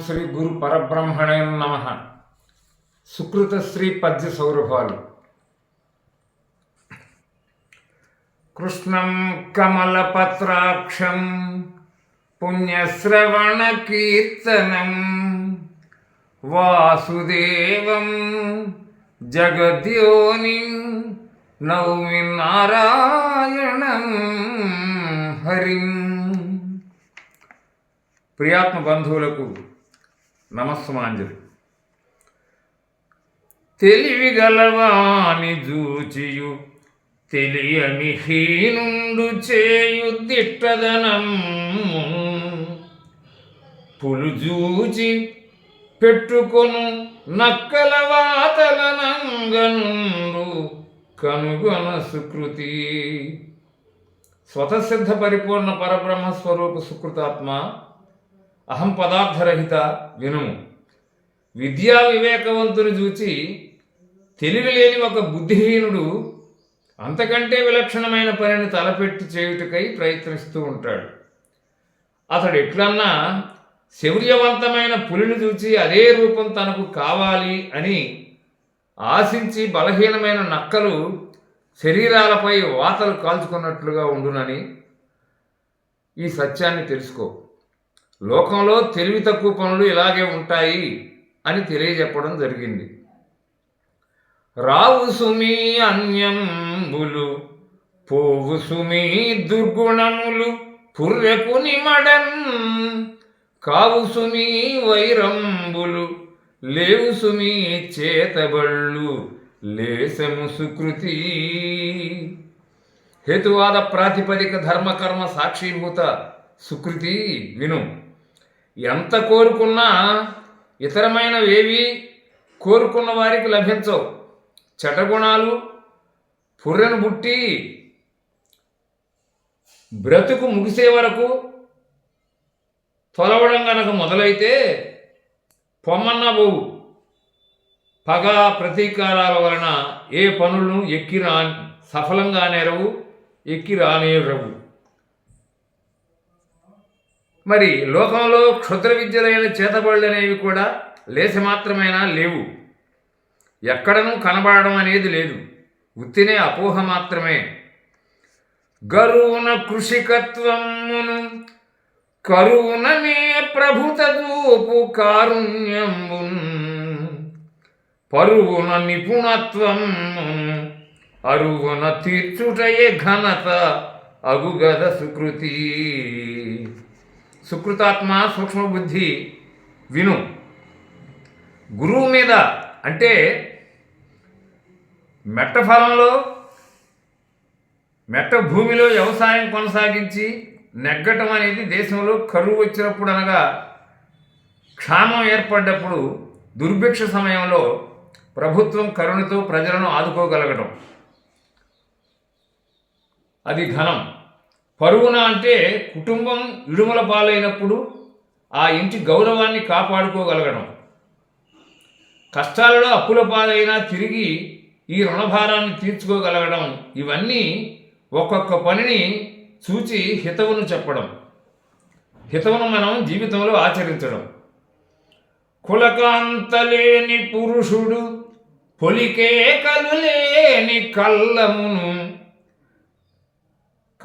శ్రీ గురు పరబ్రహ్మణే నమ సుకృత శ్రీ పద్య సౌరభాలు కృష్ణం కమలపత్రాక్షం పుణ్యశ్రవణ కీర్తనం వాసుదేవం జగద్యోని నౌమి నారాయణం హరిం ప్రియాత్మ బంధువులకు నమస్సుమాంజలి. తెలివి గలవాని జూచియు తెలియని హీనుండు చేయు దిట్టదనం పులు జూచి పెట్టుకొను నక్కల వాతలనంగనుండు కనుగొన సుకృతి. స్వతసిద్ధ పరిపూర్ణ పరబ్రహ్మ స్వరూప సుకృతాత్మ అహం పదార్థరహిత వినుము. విద్యా వివేకవంతుని చూచి తెలివి లేని ఒక బుద్ధిహీనుడు అంతకంటే విలక్షణమైన పనిని తలపెట్టి చేయుటకై ప్రయత్నిస్తూ ఉంటాడు. అతడు ఎట్లన్నా శౌర్యవంతమైన పులిని చూచి అదే రూపం తనకు కావాలి అని ఆశించి బలహీనమైన నక్కలు శరీరాలపై వాతలు కాల్చుకున్నట్లుగా ఉండునని ఈ సత్యాన్ని తెలుసుకో. లోకంలో తెలివి తక్కువ పనులు ఇలాగే ఉంటాయి అని తెలియజెప్పడం జరిగింది. రావు సుమి అన్యంబులు పోవు సుమి దుర్గుణములు పుర్రెకు నిమడన్ కావు సుమి వైరంబులు లేవు సుమి చేతబళ్ళు లేసము సుకృతి. హేతువాద ప్రాతిపదిక ధర్మకర్మ సాక్షీభూత సుకృతి విను. ఎంత కోరుకున్నా ఇతరమైనవేవి కోరుకున్న వారికి లభించవు. చెటగుణాలు పుర్రెను బుట్టి బ్రతుకు ముగిసే వరకు తొలవడం గనక మొదలైతే పొమ్మన్నా పోవు. పగ ప్రతీకారాల వలన ఏ పనులను ఎక్కి రా సఫలంగా నేరవు ఎక్కి రానేరవు మరి లోకంలో క్షుద్ర విద్యలైన చేతబడులు అనేవి కూడా లేసి మాత్రమైనా లేవు. ఎక్కడనూ కనబడడం అనేది లేదు. ఉత్తినే అపోహ మాత్రమే. గరువున కృషికత్వమును కరువుననే ప్రభుత చూపు కారుణ్యంబున్ పరువున నిపుణత్వము అరువున తీర్చుటయే ఘనత అగుగద సుకృతి. సుకృతాత్మ సూక్ష్మబుద్ధి విను. గురువు మీద అంటే మెట్ట ఫలంలో మెట్ట భూమిలో వ్యవసాయం కొనసాగించి నెగ్గటం అనేది దేశంలో కరువు వచ్చినప్పుడు అనగా క్షామం ఏర్పడ్డప్పుడు దుర్భిక్ష సమయంలో ప్రభుత్వం కరుణతో ప్రజలను ఆదుకోగలగడం అది ఘనం. పరువున అంటే కుటుంబం ఇడుమల పాలైనప్పుడు ఆ ఇంటి గౌరవాన్ని కాపాడుకోగలగడం. కష్టాలలో అప్పుల పాలైనా తిరిగి ఈ రుణభారాన్ని తీర్చుకోగలగడం. ఇవన్నీ ఒక్కొక్క పనిని చూచి హితవును చెప్పడం. హితవును మనం జీవితంలో ఆచరించడం. కులకాంతలేని పురుషుడు పొలికే కలులేని కళ్ళమును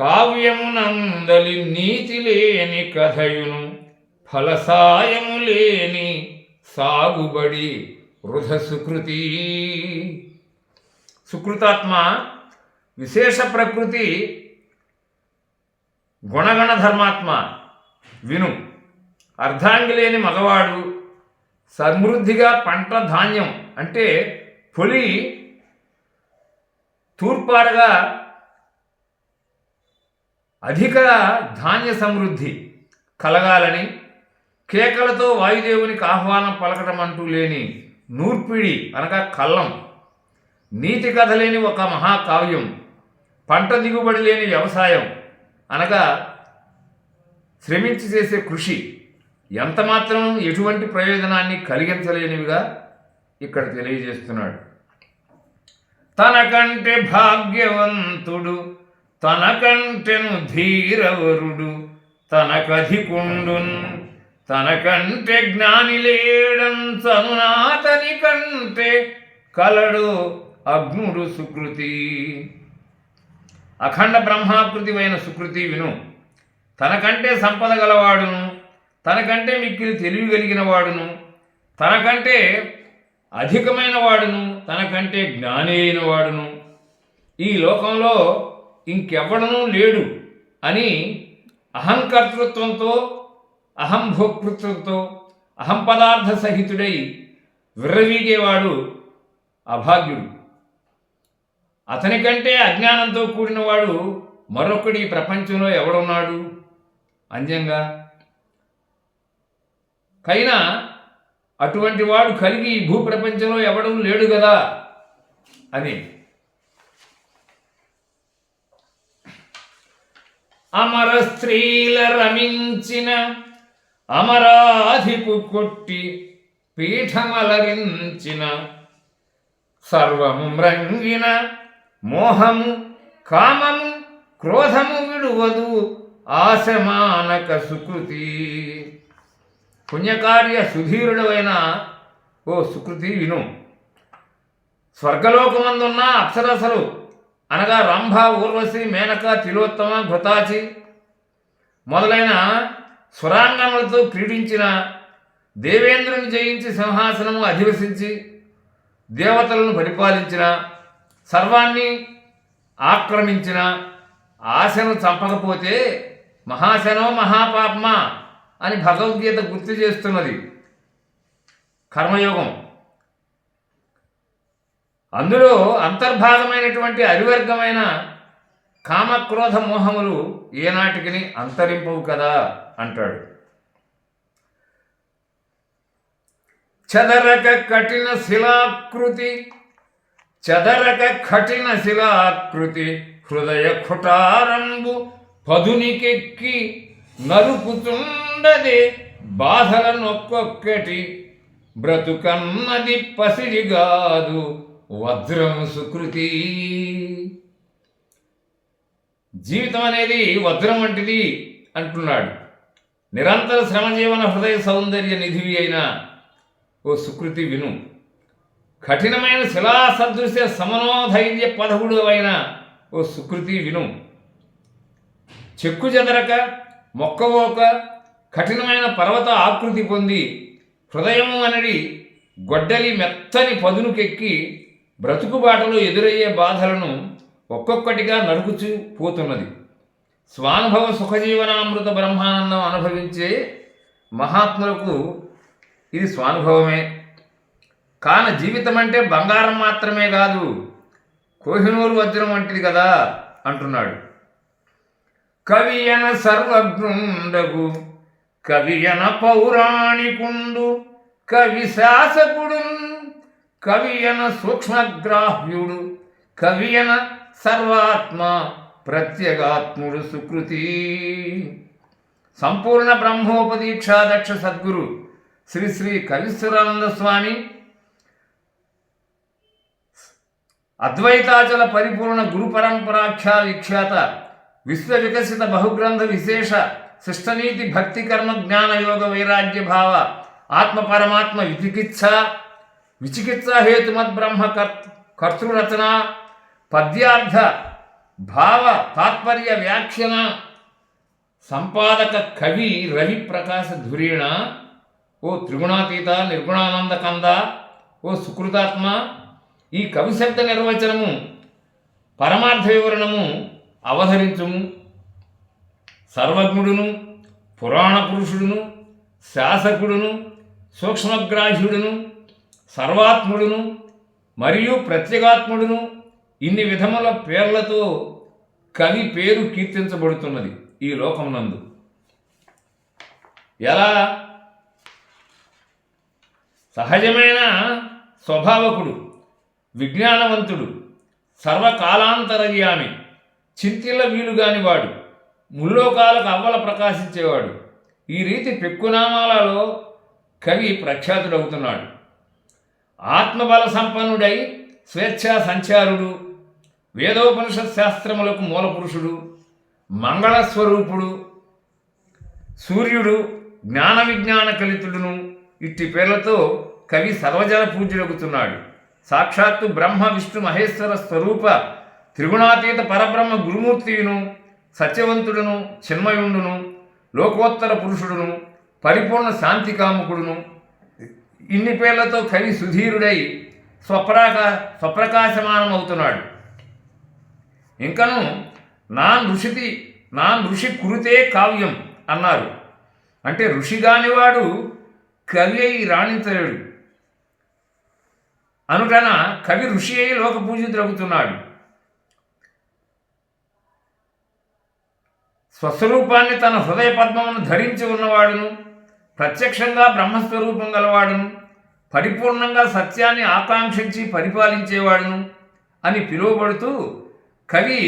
కావ్యమునందలి నీతి లేని కథయును ఫలసాయము లేని సాగుబడి వృధ సుకృతి. సుకృతాత్మ విశేష ప్రకృతి గుణగణ ధర్మాత్మ విను. అర్ధాంగి లేని మగవాడు సమృద్ధిగా పంట ధాన్యం అంటే పొలి తూర్పారగా అధిక ధాన్య సమృద్ధి కలగాలని కేకలతో వాయుదేవునికి ఆహ్వానం పలకటం అంటూ లేని నూర్పిడి అనగా కళ్ళం నీతి కథ లేని ఒక మహాకావ్యం పంట దిగుబడి లేని వ్యవసాయం అనగా శ్రమించి చేసే కృషి. ఎంత మాత్రం ఎటువంటి ప్రయోజనాన్ని కలిగించలేనివిగా ఇక్కడ తెలియజేస్తున్నాడు. తనకంటే భాగ్యవంతుడు తనకంటెను ధీరవరుడు తనకధికుండున్. తనకంటే జ్ఞాని లేడంచనునాతని కంటే కలడు అగ్నుడు సుకృతి. అఖండ బ్రహ్మాకృతిమైన సుకృతి విను. తనకంటే సంపద గలవాడును తనకంటే మిక్కిలి తెలివి కలిగిన వాడును తనకంటే అధికమైన వాడును తనకంటే జ్ఞాని అయిన వాడును ఈ లోకంలో ఇంకెవ్వడనూ లేడు అని అహంకర్తృత్వంతో అహంభోక్తృత్వంతో అహం పదార్థ సహితుడై విర్రవీగేవాడు అభాగ్యుడు. అతనికంటే అజ్ఞానంతో కూడినవాడు మరొకడి ప్రపంచంలో ఎవడున్నాడు? అంజంగా. కైనా అటువంటి వాడు కలిగి భూప్రపంచంలో ఎవడం లేడు కదా అని. అమర స్త్రీల రమించిన అమరాధిపు కొట్టి పీఠమలరించిన సర్వము మ్రంగిన మోహము కామము క్రోధము విడువదు ఆశమానక సుకృతి. పుణ్యకార్య సుధీరుడవైన ఓ సుకృతి విను. స్వర్గలోకమందున్న అప్సరసలు అనగా రంభ ఊర్వశి మేనక తిలోత్తమ ఘృతాచి. మొదలైన స్వరాంగములతో క్రీడించిన దేవేంద్రుని జయించి సింహాసనము అధివసించి దేవతలను పరిపాలించిన సర్వాన్ని ఆక్రమించిన ఆశను చంపకపోతే మహాశనో మహాపాపమా అని భగవద్గీత గుర్తు చేస్తున్నది. కర్మయోగం. అందులో అంతర్భాగమైనటువంటి అరివర్గమైన కామక్రోధ మోహములు ఏనాటికి అంతరింపవు కదా అంటాడు. చదరక కఠిన శిలాకృతి చదరక కఠిన శిలాకృతి హృదయ కుటారంబు పదునికెక్కి నరుకుతుండది బాధల నొక్కొక్కటి బ్రతుకన్నది పసిరిగాదు వజ్రం సుకృతి. జీవితం అనేది వజ్రం వంటిది అంటున్నాడు. నిరంతర శ్రమజీవన హృదయ సౌందర్య నిధివి అయిన ఓ సుకృతి విను. కఠినమైన శిలా సదృశ్య సమనోధైర్య పదవుడు అయిన ఓ సుకృతి విను. చెక్కు చెదరక మొక్కవోక కఠినమైన పర్వత ఆకృతి పొంది హృదయము అనడి గొడ్డలి మెత్తని పదునుకెక్కి బ్రతుకుబాటలో ఎదురయ్యే బాధలను ఒక్కొక్కటిగా నరుకుచూ పోతున్నది. స్వానుభవ సుఖజీవనామృత బ్రహ్మానందం అనుభవించే మహాత్ములకు ఇది స్వానుభవమే. కాన జీవితం అంటే బంగారం మాత్రమే కాదు కోహినూరు వజ్రం వంటిది కదా అంటున్నాడు. కవియన సర్వజ్ఞుండగు కవియన పౌరాణికుండు కవి శాసకుడు కవియన సూక్ష్మగ్రాహ్యుడు కవియన సర్వాత్మ ప్రత్యేగాత్ముడు సుకృతి. సంపూర్ణ బ్రహ్మోపదీక్షాదక్ష సద్గురు శ్రీ శ్రీ కవిశ్వరానంద స్వామి. అద్వైతాచల పరిపూర్ణ గురు పరంపరాఖ్యా విఖ్యాత విశ్వ వికసిత బహుగ్రంథ విశేష శిష్టనీతి భక్తి కర్మ జ్ఞాన యోగ వైరాగ్య భావ ఆత్మ పరమాత్మ విచికిత్స విచికిత్స బ్రహ్మ కర్త కర్తృరచన పద్యార్థ భావ తాత్పర్య వ్యాఖ్యన సంపాదక కవి రవి ప్రకాశ ధురీణ ఓ త్రిగుణాతీత నిర్గుణానంద కంద ఓ సుకృతాత్మ ఈ కవిశబ్ద నిర్వచనము పరమార్థ వివరణము అవధరించుము. సర్వజ్ఞుడును పురాణ పురుషుడును శాసకుడును సూక్ష్మగ్రాహ్యుడును సర్వాత్ముడును మరియు ప్రత్యేగాత్ముడును ఇన్ని విధముల పేర్లతో కవి పేరు కీర్తించబడుతున్నది ఈ లోకమునందు. ఎలా? సహజమైన స్వభావకుడు విజ్ఞానవంతుడు సర్వకాలాంతరయామి చింతిల వీలుగాని వాడు ముల్లోకాలకు అవ్వల ప్రకాశించేవాడు. ఈ రీతి పెక్కునామాలలో కవి ప్రఖ్యాతుడవుతున్నాడు. ఆత్మబల సంపన్నుడై స్వేచ్ఛా సంచారుడు వేదోపనిషత్ శాస్త్రములకు మూలపురుషుడు మంగళస్వరూపుడు సూర్యుడు జ్ఞాన విజ్ఞాన కలితుడును. ఇట్టి పేర్లతో కవి సర్వజన పూజ్యులగుతున్నాడు సాక్షాత్తు బ్రహ్మ విష్ణు మహేశ్వర స్వరూప త్రిగుణాతీత పరబ్రహ్మ గురుమూర్తియును సత్యవంతుడును చిన్మయుండును లోకోత్తర పురుషుడును పరిపూర్ణ శాంతికాముకుడును ఇన్ని పేర్లతో కవి సుధీరుడై స్వప్రాక స్వప్రకాశమానమవుతున్నాడు. ఇంకను నాన్ ఋషితి నాన్ ఋషి కురితే కావ్యం అన్నారు. అంటే ఋషి కానివాడు కవి అయి రాణించలేడు. అనుటన కవి ఋషి అయి లోక పూజితులవుతున్నాడు స్వస్వరూపాన్ని తన హృదయ పద్మమును ధరించి ఉన్నవాడును ప్రత్యక్షంగా బ్రహ్మస్వరూపం గలవాడును పరిపూర్ణంగా సత్యాన్ని ఆకాంక్షించి పరిపాలించేవాడును అని పిలువబడుతూ కవి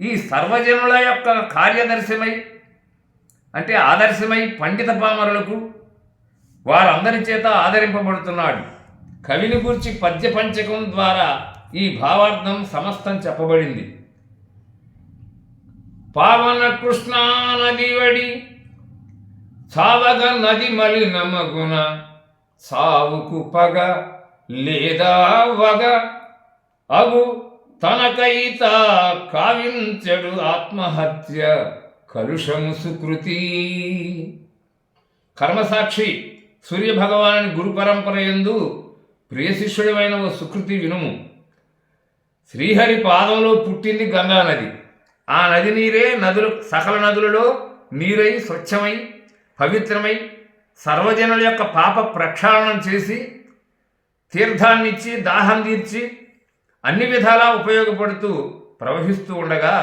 ఈ సర్వజనుల యొక్క కార్యదర్శమై అంటే ఆదర్శమై పండిత పామరులకు వారందరి చేత ఆదరింపబడుతున్నాడు. కవిని గూర్చి పద్య పంచకం ద్వారా ఈ భావార్థం సమస్తం చెప్పబడింది. పావన కృష్ణా నది వడి సావగ నది మలినమగున సావుకు పగ లేదా వగ. అగు తనకైత కావించడు ఆత్మహత్య కలుషము సుకృతి. కర్మసాక్షి సూర్యభగవాను గురు పరంపర ఎందు ప్రియశిష్యుడమైన ఓ సుకృతి వినుము. శ్రీహరి పాదంలో పుట్టింది గంగా నది. ఆ నది నీరే నదులు సకల నదులలో నీరై స్వచ్ఛమై పవిత్రమై సర్వజనుల యొక్క పాప ప్రక్షాళనం చేసి తీర్థాన్నిచ్చి దాహం తీర్చి అన్ని విధాలా ఉపయోగపడుతూ ప్రవహిస్తూ ఉండగా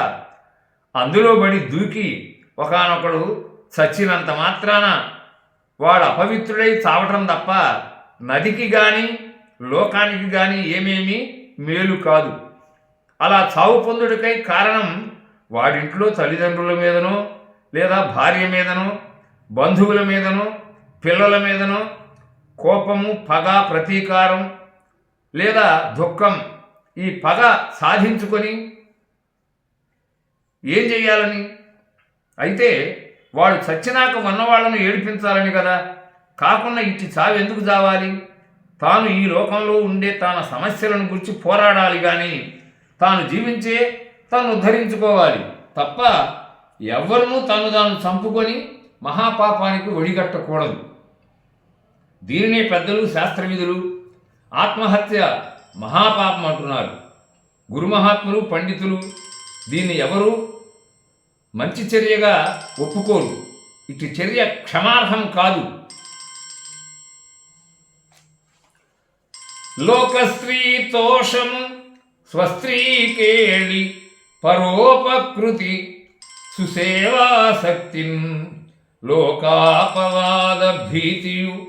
అందులో బడి దూకి ఒకనొకడు చచ్చినంత మాత్రాన వాడు అపవిత్రుడై చావటం తప్ప నదికి గాని లోకానికి గాని ఏమేమీ మేలు కాదు. అలా చావు పొందుడికై కారణం వాడింట్లో తల్లిదండ్రుల మీదనో లేదా భార్య మీదనో బంధువుల మీదనో పిల్లల మీదనో కోపము పగ ప్రతీకారం లేదా దుఃఖం ఈ పగ సాధించుకొని ఏం చేయాలని అయితే వాడు చచ్చినాక ఉన్నవాళ్ళను ఏడిపించాలని కదా. కాకుండా ఇట్టి చావు ఎందుకు చావాలి? తాను ఈ లోకంలో ఉండే తన సమస్యలను గురించి పోరాడాలి కానీ తాను జీవించే తను ఉద్ధరించుకోవాలి తప్ప ఎవరినూ తను తాను చంపుకొని మహాపాపానికి ఒడిగట్టకూడదు. దీనినే పెద్దలు శాస్త్రవిధులు ఆత్మహత్య మహాపాపం అంటున్నారు. గురుమహాత్ములు పండితులు దీన్ని ఎవరు మంచి చర్యగా ఒప్పుకోరు. ఇటు చర్య క్షమార్హం కాదు. లోకస్త్రీ తోషము స్వస్త్రీకేళి పరోపకృతి సుసేవాసక్తిం లోకాపవాద భీతియు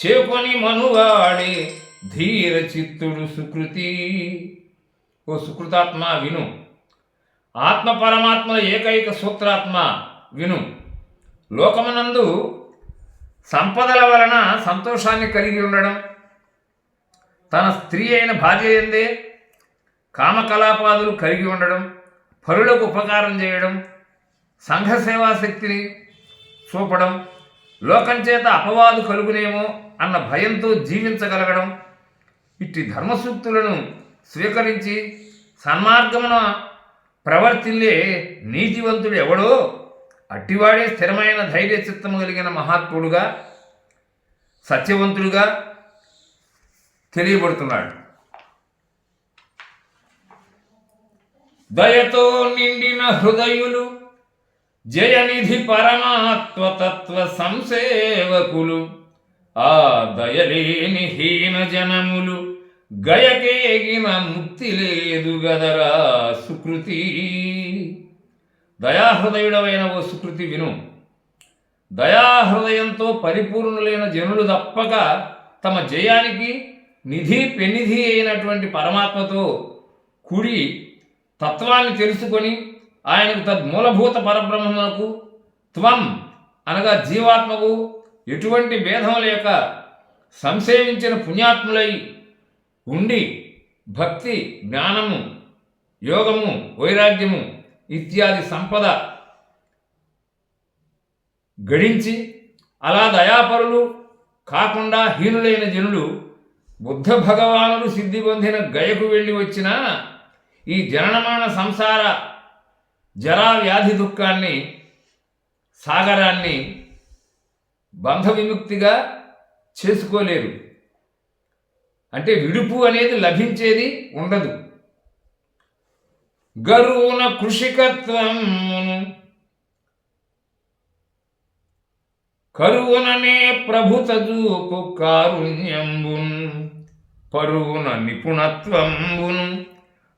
చేకొని మనువాడే ధీర చిత్తుడు సుకృతి. ఓ సుకృతాత్మ విను. ఆత్మ పరమాత్మల ఏకైక సూత్రాత్మ విను. లోకమునందు సంపదల వలన సంతోషాన్ని కలిగి ఉండడం తన స్త్రీ అయిన భార్య ఎందే కామకలాపాదులు కలిగి ఉండడం పరులకు ఉపకారం చేయడం సంఘ సేవా శక్తిని చూపడం లోకం చేత అపవాదు కలుగునేమో అన్న భయంతో జీవించగలగడం ఇట్టి ధర్మసూక్తులను స్వీకరించి సన్మార్గమున ప్రవర్తిల్లే నీతివంతుడు ఎవడో అట్టివాడే స్థిరమైన ధైర్య చిత్తము కలిగిన మహాత్ముడుగా సత్యవంతుడుగా తెలియబడుతున్నాడు. దయతో నిండిన హృదయులు జయనిధి పరమాత్మతత్వ సంసేవకులు ఆ దయలేని హీన జనములు గయకేగిన ముక్తి లేదు గదరా సుకృతి. దయాహృదయుడమైన ఓ సుకృతి విను. దయాహృదయంతో పరిపూర్ణులైన జనులు తప్పక తమ జయానికి నిధి పెనిధి అయినటువంటి పరమాత్మతో కూడి తత్వాన్ని తెలుసుకొని ఆయనకు తద్మూలభూత పరబ్రహ్మకు త్వం అనగా జీవాత్మకు ఎటువంటి భేదం లేక సంసేవించిన పుణ్యాత్ములై ఉండి భక్తి జ్ఞానము యోగము వైరాగ్యము ఇత్యాది సంపద గడించి అలా దయాపరులు కాకుండా హీనులైన జనులు బుద్ధ భగవానుడు సిద్ధి పొందిన గయకు వెళ్ళి వచ్చిన ఈ జననమాన సంసార జరా వ్యాధి దుఃఖాన్ని సాగరాన్ని బంధ విముక్తిగా చేసుకోలేరు. అంటే విడుపు అనేది లభించేది ఉండదు. గరువున కృషికత్వం కరువుననే ప్రభుత చూపు కారుణ్యంబున్ పరువున నిపుణత్వంబును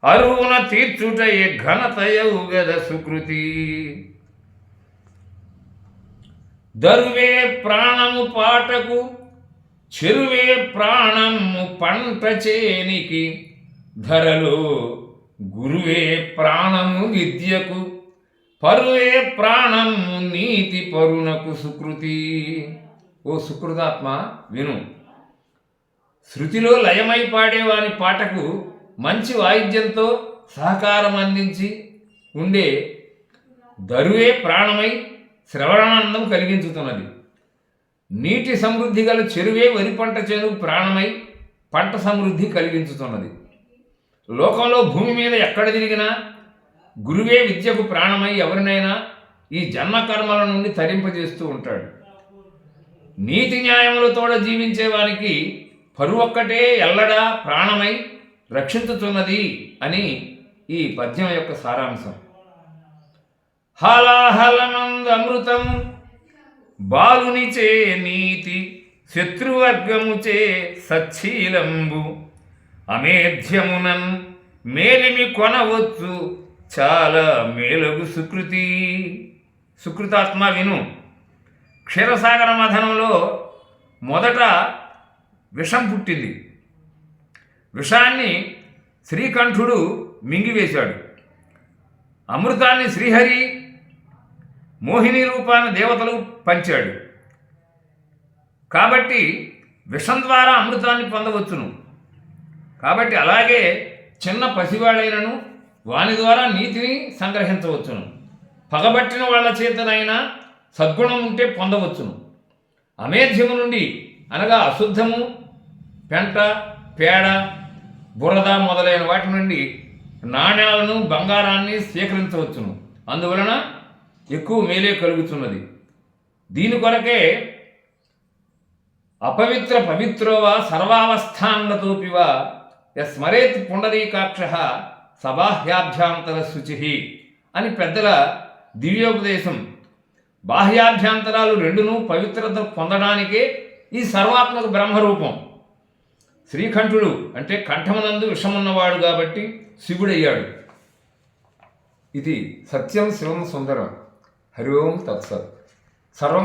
అరువున తీర్చుటయే ఘనతయవు గద సుకృతి. దరువే ప్రాణము పాటకు చెరువే ప్రాణము పంట చేనికి ధరలో గురువే ప్రాణము విద్యకు పరువే ప్రాణము నీతి పరుణకు సుకృతి. ఓ సుకృతాత్మ విను. శృతిలో లయమై పాడేవాని పాటకు మంచి వాయిద్యంతో సహకారం అందించి ఉండే దరువే ప్రాణమై శ్రవణానందం కలిగించుతున్నది. నీటి సమృద్ధి గల చెరువే వరి పంట చెరువు ప్రాణమై పంట సమృద్ధి కలిగించుతున్నది. లోకంలో భూమి మీద ఎక్కడ తిరిగినా గురువే విద్యకు ప్రాణమై ఎవరినైనా ఈ జన్మ కర్మల నుండి తరింపజేస్తూ ఉంటాడు. నీతి న్యాయములతోడ జీవించే వారికి పరువొక్కటే ఎల్లడా ప్రాణమై రక్షించుతున్నది అని ఈ పద్యం యొక్క సారాంశం. హాలాహలమందమృతం బాలునిచే నీతి శత్రువర్గముచే సచ్చీలంబు అమేధ్యమునన్ మేలిమి కొనవచ్చు చాలా మేలగు సుకృతి. సుకృతాత్మ విను. క్షీరసాగర మథనంలో మొదట విషం పుట్టింది. విషాన్ని శ్రీకంఠుడు మింగివేశాడు. అమృతాన్ని శ్రీహరి మోహిని రూపాన దేవతలు పంచాడు. కాబట్టి విషం ద్వారా అమృతాన్ని పొందవచ్చును. కాబట్టి అలాగే చిన్న పసివాడైనను వాని ద్వారా నీతిని సంగ్రహించవచ్చును. పగబట్టిన వాళ్ళ చేతనైనా సద్గుణం ఉంటే పొందవచ్చును. అమేధ్యము నుండి అనగా అశుద్ధము పెంట పేడ బురద మొదలైన వాటి నుండి నాణ్యాలను బంగారాన్ని స్వీకరించవచ్చును అందువలన ఎక్కువ మేలే కలుగుతున్నది. దీని కొరకే అపవిత్ర పవిత్రోవా సర్వావస్థాన్నతోపివా స్మరేత్ పుండరీకాక్ష సబాహ్యాభ్యాంతర శుచి అని పెద్దల దివ్యోపదేశం. బాహ్యాభ్యంతరాలు రెండును పవిత్రత పొందడానికే ఈ సర్వాత్మక బ్రహ్మరూపం. శ్రీకంఠుడు అంటే కంఠమునందు విషమున్నవాడు కాబట్టి శివుడయ్యాడు. ఇది సత్యం శివం సుందరం. హరి ఓం తత్సత్. సర్వం